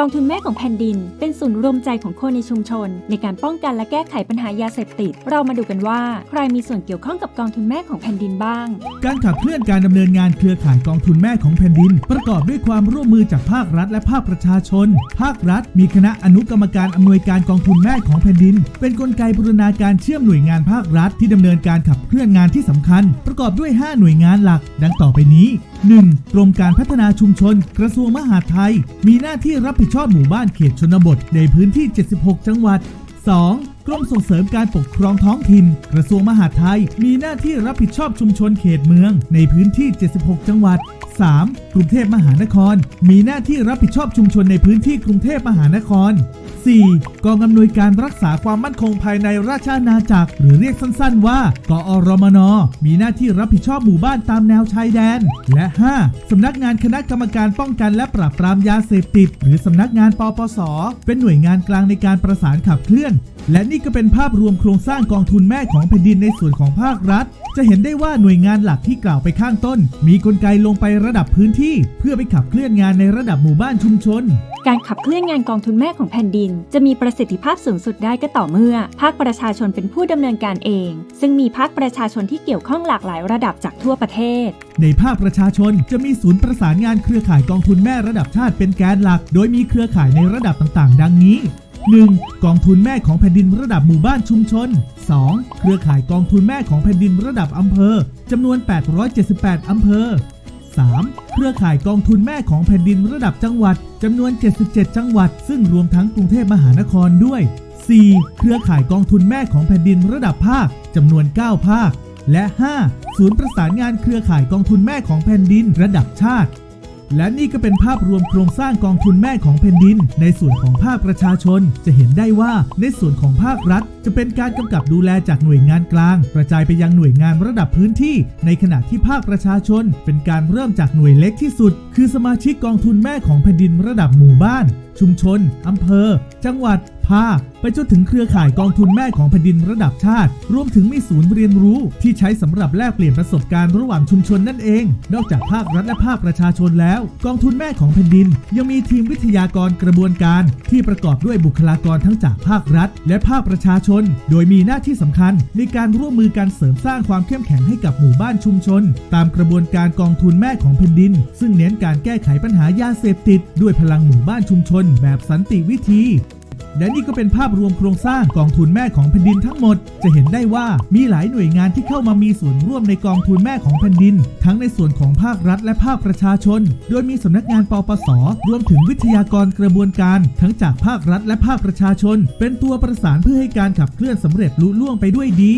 กองทุนแม่ของแผ่นดิน เป็นศูนย์รวมใจของคนในชุมชน ในการป้องกันและแก้ไขปัญหายาเสพติด เรามาดูกันว่า ใครมีส่วนเกี่ยวข้องกับกองทุนแม่ของแผ่นดินบ้าง การขับเคลื่อนการดำเนินงานเครือข่ายกองทุนแม่ของแผ่นดิน ประกอบด้วยความร่วมมือจากภาครัฐ และภาคประชาชน ภาครัฐ มีคณะอนุกรรมการอำนวยการกองทุนแม่ของแผ่นดิน เป็นกลไกบูรณาการเชื่อมหน่วยงานภาครัฐที่ดำเนินการขับเคลื่อนงานที่สำคัญ ประกอบด้วย 5 หน่วยงานหลัก ดังต่อไปนี้ 1. กรมการพัฒนาชุมชน กระทรวงมหาดไทย มีหน้าที่รับผิดชอบหมู่บ้านเขตชนบทในพื้นที่ 76 จังหวัด 2. กรมส่งเสริมการปกครองท้องถิ่น กระทรวงมหาดไทย มีหน้าที่รับผิดชอบชุมชนเขตเมือง ในพื้นที่ 76 จังหวัด 3. กรุงเทพมหานคร มีหน้าที่รับผิดชอบชุมชนในพื้นที่กรุงเทพมหานคร 4. กองอำนวยการรักษาความมั่นคงภายในราชอาณาจักร หรือเรียกสั้นๆ ว่า กอรมน มีหน้าที่รับผิดชอบหมู่บ้านตามแนวชายแดน และ 5. สำนักงานคณะกรรมการป้องกันและปราบปรามยาเสพติด หรือสำนักงานปปส เป็นหน่วยงานกลางในการประสานขับเคลื่อน และนี่ก็เป็นภาพรวมโครงสร้างกองทุนแม่ของแผ่นดินในส่วนของภาครัฐ จะเห็นได้ว่าหน่วยงานหลักที่กล่าวไปข้างต้น มีกลไกลงไประดับพื้นที่ เพื่อไปขับเคลื่อนงานในระดับหมู่บ้านชุมชน การขับเคลื่อนงานกองทุนแม่ของแผ่นดิน จะมีประสิทธิภาพสูงสุดได้ก็ต่อเมื่อ ภาคประชาชนเป็นผู้ดำเนินการเอง ซึ่งมีภาคประชาชนที่เกี่ยวข้องหลากหลายระดับจากทั่วประเทศ ในภาคประชาชนจะมีศูนย์ประสานงานเครือข่ายกองทุนแม่ระดับชาติเป็นแกนหลัก โดยมีเครือข่ายในระดับต่าง ๆ ดังนี้ 1. กองทุนแม่ของแผ่นดินระดับหมู่บ้านชุมชน 2. เครือข่ายกองทุนแม่ของแผ่นดินระดับอำเภอจำนวน 878 อำเภอ 3. เครือข่ายกองทุนแม่ของแผ่นดินระดับจังหวัดจำนวน 77 จังหวัด ซึ่งรวมทั้งกรุงเทพมหานครด้วย 4. เครือข่ายกองทุนแม่ของแผ่นดินระดับภาคจำนวน 9 ภาค และ 5. ศูนย์ประสานงานเครือข่ายกองทุนแม่ของแผ่นดินระดับชาติ และนี่ก็เป็นภาพรวมโครงสร้างกองทุนแม่ของแผ่นดิน ในส่วนของภาคประชาชน จะเห็นได้ว่าในส่วนของภาครัฐ จะเป็นการกำกับดูแลจากหน่วยงานกลาง กระจายไปยังหน่วยงานระดับพื้นที่ ในขณะที่ภาคประชาชน เป็นการเริ่มจากหน่วยเล็กที่สุด คือสมาชิกกองทุนแม่ของแผ่นดินระดับหมู่บ้าน ชุมชนอำเภอ จังหวัดภาคไปจนถึงเครือข่ายกองทุนแม่ของแผ่นดินระดับชาติ รวมถึงมีศูนย์เรียนรู้ที่ใช้สำหรับแลกเปลี่ยนประสบการณ์ระหว่างชุมชนนั่นเอง นอกจากภาครัฐและภาคประชาชนแล้วกองทุนแม่ของแผ่นดิน ยังมีทีมวิทยากรกระบวนการ ที่ประกอบด้วยบุคลากรทั้งจากภาครัฐ และภาคประชาชน โดยมีหน้าที่สำคัญในการร่วมมือการเสริมสร้างความเข้มแข็งให้กับหมู่บ้านชุมชน ตามกระบวนการกองทุนแม่ของแผ่นดิน ซึ่งเน้นการแก้ไขปัญหายาเสพติด ด้วยพลังหมู่บ้านชุมชน แบบสันติวิธี และนี่ก็เป็นภาพรวมโครงสร้างกองทุนแม่ของแผ่นดินทั้งหมด จะเห็นได้ว่ามีหลายหน่วยงานที่เข้ามามีส่วนร่วมในกองทุนแม่ของแผ่นดิน ทั้งในส่วนของภาครัฐและภาคประชาชน โดยมีสำนักงานปปส รวมถึงวิทยากรกระบวนการ ทั้งจากภาครัฐและภาคประชาชน เป็นตัวประสานเพื่อให้การขับเคลื่อนสำเร็จลุล่วงไปด้วยดี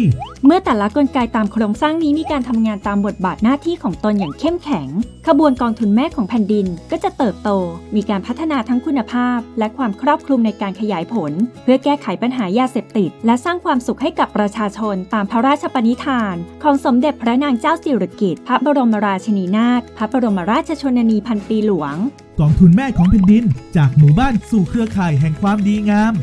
เมื่อแต่ละกลไกตามโครงสร้างนี้มีการทำงานตามบทบาทหน้าที่ของตนอย่างเข้มแข็ง ขบวนกองทุนแม่ของแผ่นดินก็จะเติบโต มีการพัฒนาทั้งคุณภาพ และความครอบคลุมในการขยายผล เพื่อแก้ไขปัญหายาเสพติด และสร้างความสุขให้กับประชาชนตามพระราชปณิธาน ของสมเด็จพระนางเจ้าสิริกิติ์พระบรมราชินีนาถพระบรมราชชนนีพันปีหลวง กองทุนแม่ของแผ่นดิน จากหมู่บ้านสู่เครือข่ายแห่งความดีงาม